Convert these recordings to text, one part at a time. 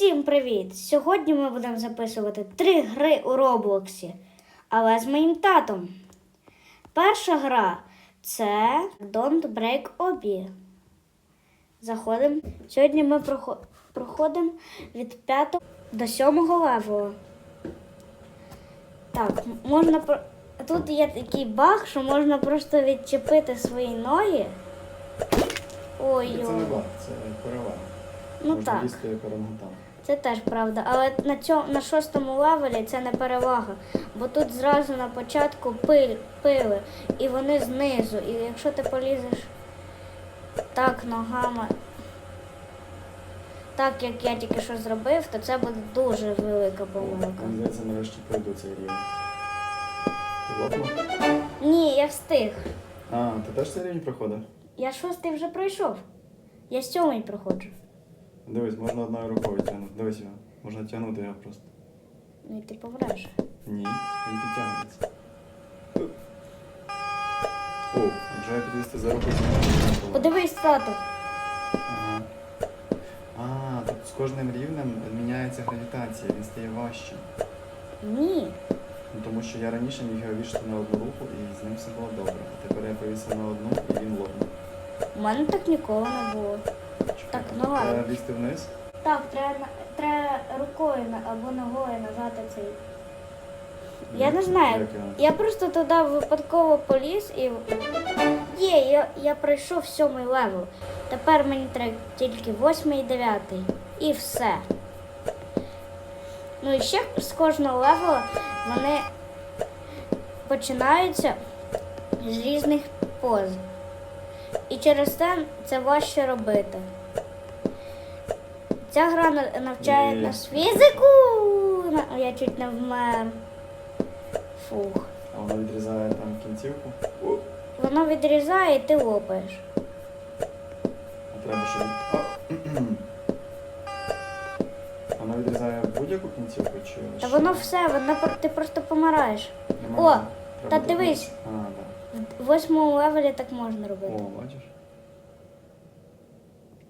Всім привіт! Сьогодні ми будемо записувати три гри у Роблоксі, але з моїм татом. Перша гра це Don't Break Obby. Заходимо. Сьогодні ми проходимо від 5 до 7 левела. Так, можна тут є такий баг, що можна просто відчепити свої ноги. Ой, Це не баг, це перевага. Ну Можна так. їсти як орангутан. Це теж правда, але на цьому на шостому левелі це не перевага, бо тут зразу на початку пиль, пили, і вони знизу. І якщо ти полізеш так ногами, так як я тільки що зробив, то це буде дуже велика помилка. Мені здається, нарешті пройду цей рівень. Ти лопнув? Ні, я встиг. А, ти теж цей рівень проходив? Я шостий вже пройшов. Я сьомий проходжу. Дивись, можна одною рукою тягнути. Дивись його. Можна тягнути його просто. Ну і ти помреш. Ні, він підтягується. О, якщо я за руку, то можна. Подивись, тату. Ага. А, тут з кожним рівнем міняється гравітація, він стає важчим. Ні. Ну, тому що я раніше міг його вішати на одну руку і з ним все було добре. А тепер я повісив на одну і він лопнув. У мене так ніколи не було. Так, ну ладно. Треба лізти вниз. Так, треба, треба рукою або ногою нажати цей. Я не знаю. Я просто туди випадково поліз і. Є, я, я пройшов сьомий левел. Тепер мені треба тільки восьмий і дев'ятий. І все. Ну і ще з кожного левела вони починаються з різних поз. І через це це важче робити. Ця гра навчає нас фізику. Я чуть не вмер. Фух. А воно відрізає там кінцівку. Воно відрізає і ти лопаєш. а треба, кхм. Воно відрізає будь-яку кінцівку чи... Та що? воно все, воно ти просто помираєш. Нема О, та Треба дивись. А, В восьмому левелі так можна робити. О, бачиш?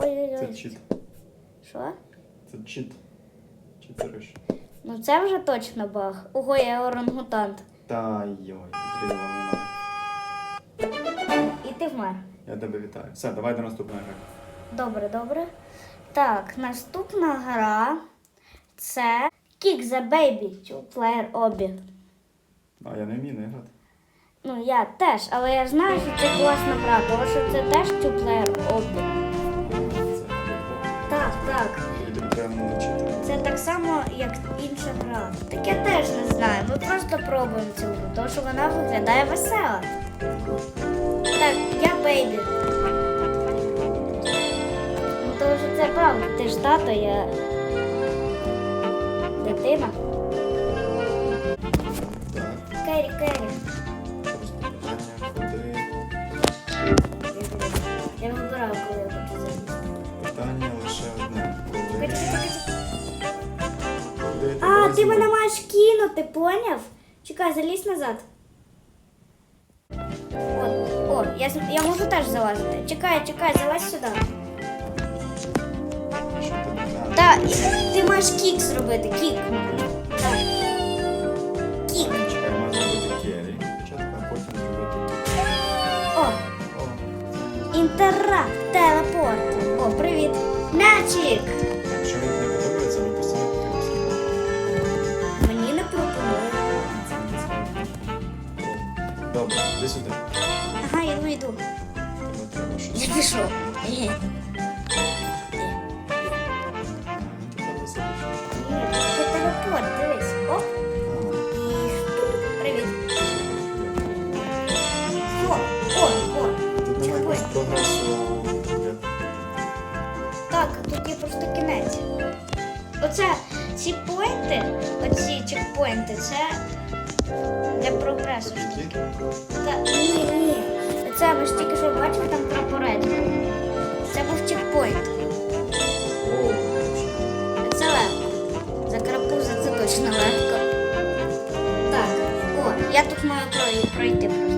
Це Ой-ой-ой. чіт. Що? Це чіт. Читериш. Ну це вже точно баг. Ого, я орангутант. Та йой, відрізала ноги. І ти вмер. Я тебе вітаю. Все, давай до наступної гри. Добре, добре. Так, наступна гра це Kick the Baby Two Player Obby. А я не вмію не грати. Ну я теж, але я знаю, що це класна гра, тому що це теж Two Player Obby. Само, як інша гра. Так я теж не знаю. Ми просто пробуємо цю гру, тому що вона виглядає весела. Так, я бейбі. Ну, тому що це правда. Ти ж тато, я дитина. Кері, кері. Кинути, поняв? Чекай, залізь назад. О, о, я, я можу теж залазити. Чекай, чекай, залазь сюди. І ти маєш кік зробити, кік. Так. Кік. Чекай, можна зробити керрі а потім зробити. О, О, інтеракт, телепорт. О, привіт. Мячик. Тепер висадиш. це телепорт, дивись. Оп. І привіт. О, о, о. Прогресу. Так, тут є просто кінець. Оце ці поінти, оці чекпоінти, це для прогресу. Та ні, ні. Це ви ж тільки що бачили там прапорець. Це був чекпоінт. Це легко. За карапуза це точно легко. Так, о, я тут маю прой- пройти просто.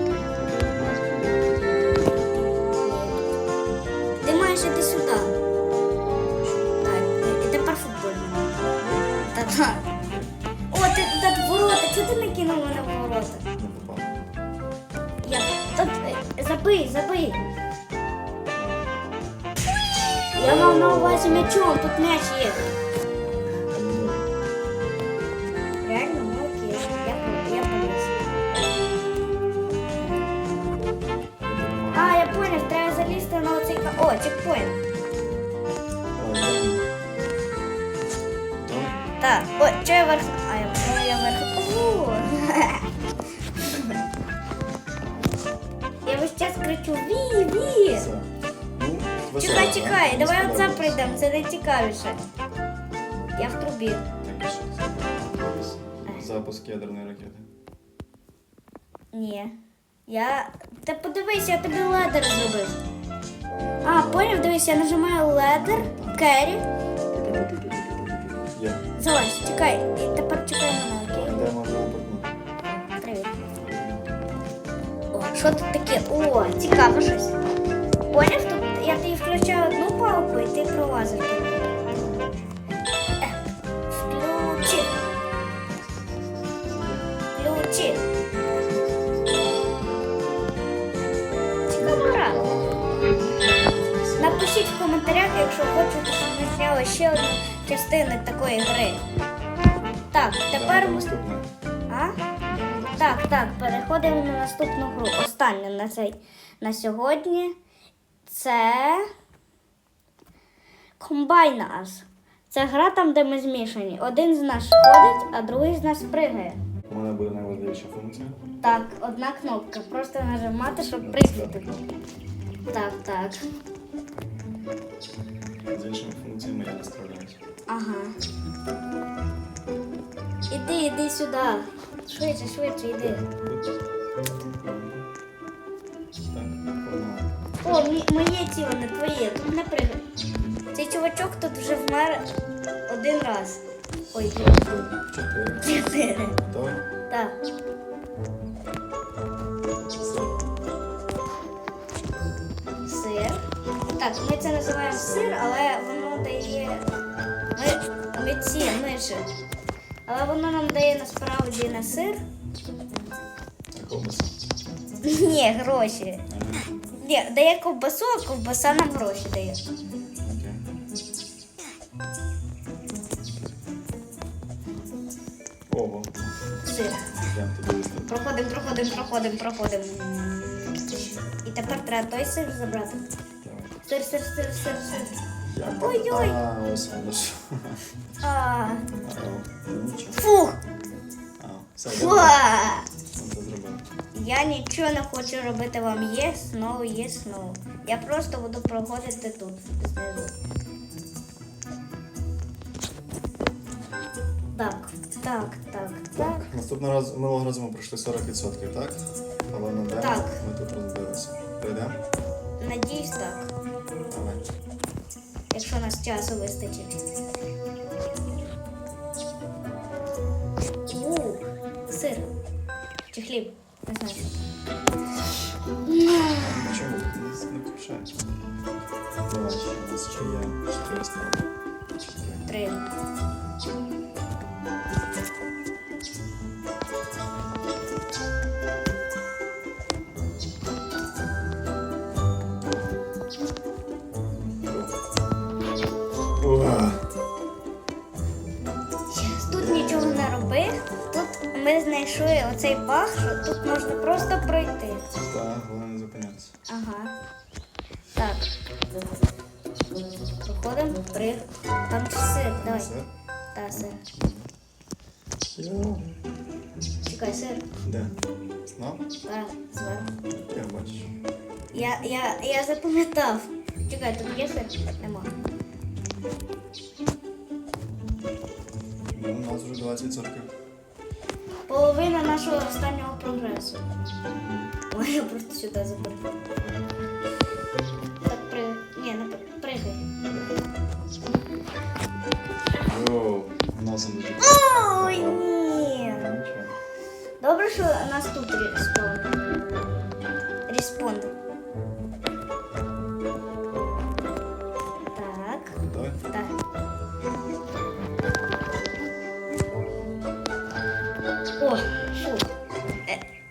Я мав на увазі м'ячом, тут м'яч є. Реально, окей. Я, я поліз. А, я поняв, треба залізти на оцей О, чекпоінт. Так, ой, що я верх. А я, о, я верх. О! Весь час кричу Ві, ві! Все. Ну, весело, Чекай, так? чекай, Мені давай оце сподобалось. прийдемо, це найцікавіше. Я в трубі. Так, і що це? Якийсь Запуск ядерної ракети. Ні. Я. Та подивись, я тобі ледер зробив. А, поняв, дивись, я нажимаю ледер, керрі. Є. Залазь, чекай. І тепер чекай мене, окей? Де можна опитнути? Привіт. О, що тут таке? О, цікаво щось. Поняв, тут Тобі одну палку і ти пролазиш. Е, Включи. Включи. Цікава. Напишіть в коментарях, якщо хочете, щоб ми зняли ще одну частину такої гри. Так, тепер. А? Так, так, переходимо на наступну гру. Останню на на сьогодні. Це Combine Us. Це гра там, де ми змішані. Один з нас ходить, а другий з нас пригає. У мене буде найважливіша функція. Так, одна кнопка. Просто нажимати, щоб пригати. Так, так. З іншими функціями я не справляюся. Ага. Іди, іди сюди. Швидше, швидше, іди. Так, погнали. О, мі- моє тіло, не твоє, тут не пригай. Цей чувачок тут вже вмер один раз. Ой, Чотири. чотири. Так. Сир. Так, ми це називаємо сир, але воно дає. Ми, ми ці миші. Але воно нам дає насправді не сир. А ковбаса? Ні, гроші. Ні, дає ковбасу, а ковбаса нам гроші дає. Йдемо туди. Проходимо, проходимо, проходимо, проходимо. І тепер треба той сир забрати. Сир, сир, сир, сир, сир. Ой-ой. А, ось воно що. А, Ау. Нічого. фух! А, все, я Фуа! це зробив. Я нічого не хочу робити вам yes, no, yes, no. Я просто буду проходити тут, знизу. Так, так, так, так. Наступного разу минулого разу ми пройшли 40%, так? Але на демо Так. ми тут розбилися. Прийдемо? Надіюсь так, Давай. якщо нас часу вистачить. У, сир. Чи хліб? Не знаю. Чому? Не, не включається. Давай, ще у нас ще є 4 спроби. Три. Не. Тут ми знайшли оцей баг, що тут можна просто пройти. Так, головне не зупинятися. Ага. Так. Проходимо. При. Там сир. Давай. Все? Та сир. Чекай, сир. Де? Знав? Та, зверху. Я бачу. Я, я, я запам'ятав. Чекай, тут є сир? Нема. 20%. Половина нашого останнього прогресу. Ой, я просто сюди заберу.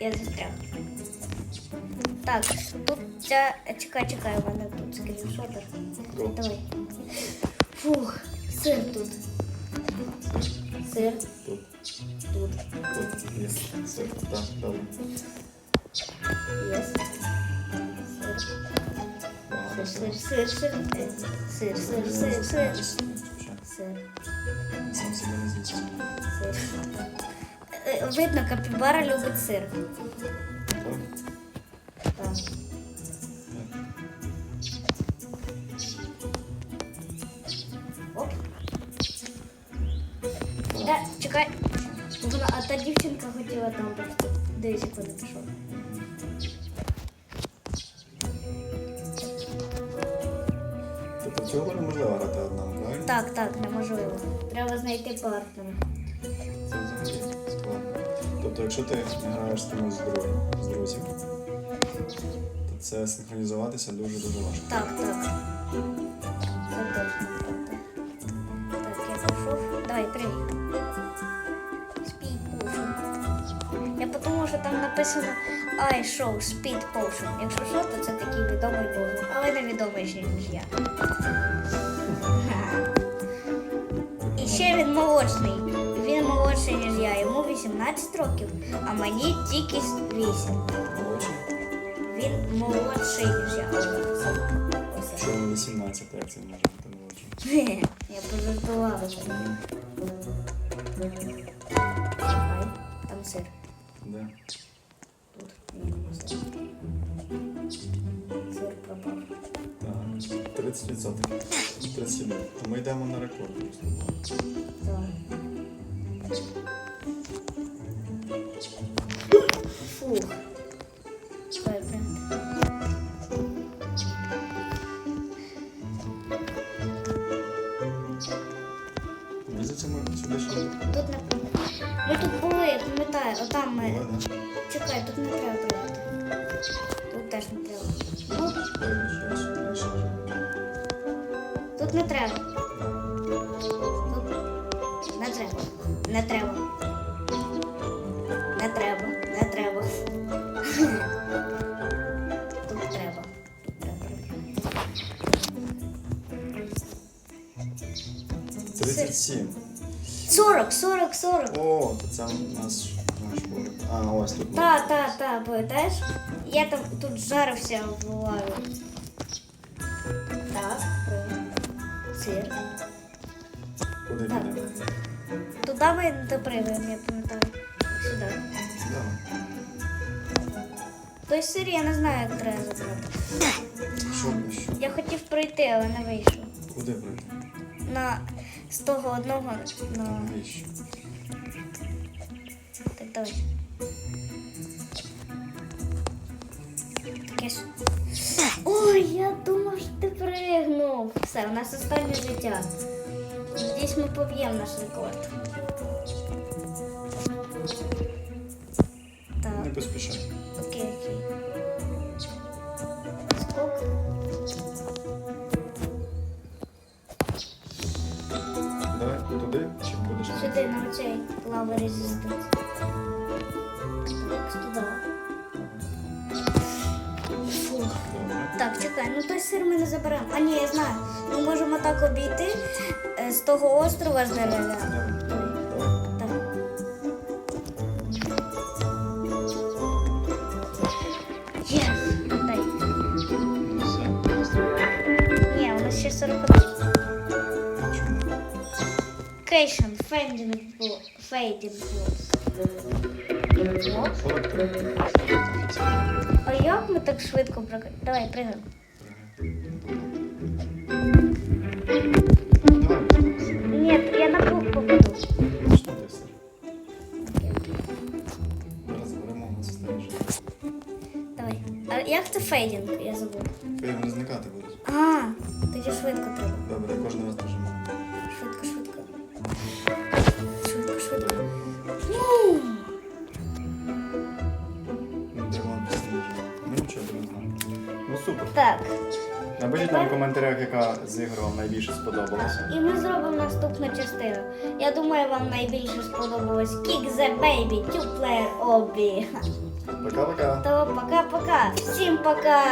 Я застряг. Так, тут ця. Чекай, чекай, мене тут. Го. Давай. Фух, сир тут. Сир Тут. тут. Тут є. Все. Так, добре. Є. Сир. Сир, сир, сир, сир. Сир, сир, сир, сир. Сир. Сам себе не з'їсть. Сир. Видно, капібара любить сир. Так? Так. Оп. Да, чекай. Вона, а та дівчинка хотіла там просто. Як вона пішов. Тобто цього неможливо грати одному, правильно? Так, так, неможливо. Треба знайти партнера. Тобто, якщо ти граєш з кимось з друзів, з друзів, то це синхронізуватися дуже-дуже важко. Так, так. Так, я пішов. Давай, прийми. Speed Potion. Я подумав, що там написано I show Speed Potion. Якщо що, то це такий відомий бог. Але не відомий ще, ніж я. І ще він молодший. Він молодший, ніж я. Йому 18 років, а мені тільки 8. Він молодший, ніж я. Ось це. 18, то як це може бути молодший? Я пожартувала. Там сир. Де? Тут. Сир пропав. Так, 30%. 31. То ми йдемо на рекорд. Так. Фух. Чекай, блин. Мені не Тут не... Тут були, я пам'ятаю, отам ми... тут не треба. Тут теж не треба. Тут не треба. Не треба. Не треба. Не треба. Тут треба. Треба. 37. 40, 40, 40. О, то це у нас наш борг. А, ось тут. Та, та, та, пам'ятаєш? Я там тут жарився лаві. Так. Сир. Куди Так. підемо? Туди ми не допригуємо, я пам'ятаю. Сюди. Той сир я не знаю, як треба забрати. Що? Я хотів пройти, але не вийшов. Куди прийти? На з того одного на. Навіщо? Так давай. Таке ж. Ой, я думав, що ти пригнув. Все, у нас останнє життя. Надіюсь, ми поб'ємо наш рекорд. Не Так, поспішай. окей, окей. Скок. Давай туди, чи будеш? Сюди на оцей лава резистанс. Так, туди. Так, чекай, ну той сир ми не заберемо. А ні, я знаю. Ми можемо так обійти з того острова з дай. Ні, у нас ще 41. Чому? Кейшн, фейдінг фейдінг. Оп. 43. А як ми так швидко прокатили? Давай, пригаємо. Фейдінг? Я забув. Вони зникати будуть. А, тоді швидко треба. Добре, я кожен раз нажимаю. Швидко, швидко. Швидко, швидко. Ну, Ну. Ми нічого не знаємо. Ну супер. Так. Напишіть нам в коментарях, яка з ігор вам найбільше сподобалася. І ми зробимо наступну частину. Я думаю, вам найбільше сподобалось Kick the Baby Two Player Obby. Пока-пока. Пока-пока. Всім пока!